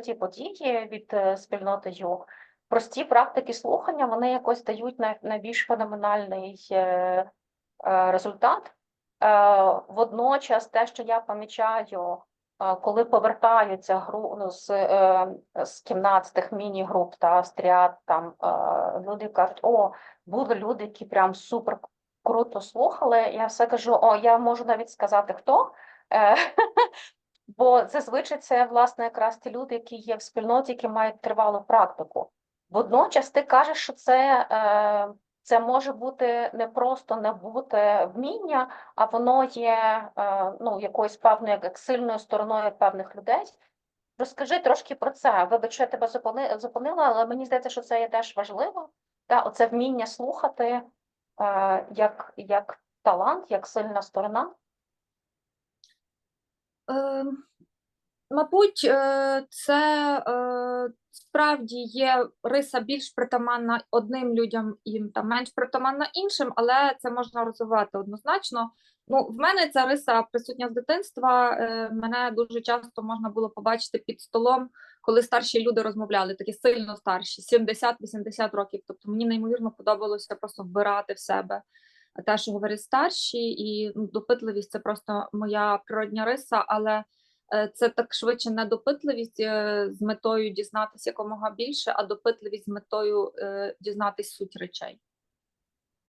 ті події від е, спільноти ЮГ, прості практики слухання вони якось дають найбільш феноменальний е, е, результат. Водночас, те, що я помічаю, коли повертаються гру ну, з, з кімнат, з тих міні-груп та з тріад, там люди кажуть, о, були люди, які прям супер круто слухали. Я все кажу, о, я можу навіть сказати хто. Бо зазвичай це власне якраз ті люди, які є в спільноті, які мають тривалу практику. Водночас ти кажеш, що це, е, це може бути не просто не бути вміння, а воно є е, ну, якоюсь певною як, сильною стороною певних людей. Розкажи трошки про це. Вибач, я тебе зупини- зупинила, але мені здається, що це є теж важливо. Та, оце вміння слухати е, як, як талант, як сильна сторона. Е, Мабуть, е, це е, справді є риса більш притаманна одним людям і там менш притаманна іншим, але це можна розвивати однозначно. Ну, в мене ця риса присутня з дитинства. Е, Мене дуже часто можна було побачити під столом, коли старші люди розмовляли, такі сильно старші, 70-80 років. Тобто мені неймовірно подобалося просто вбирати в себе те, що говорять старші, і ну, допитливість це просто моя природня риса, але е, це так швидше не допитливість е, з метою дізнатися якомога більше, а допитливість з метою е, дізнатись суть речей.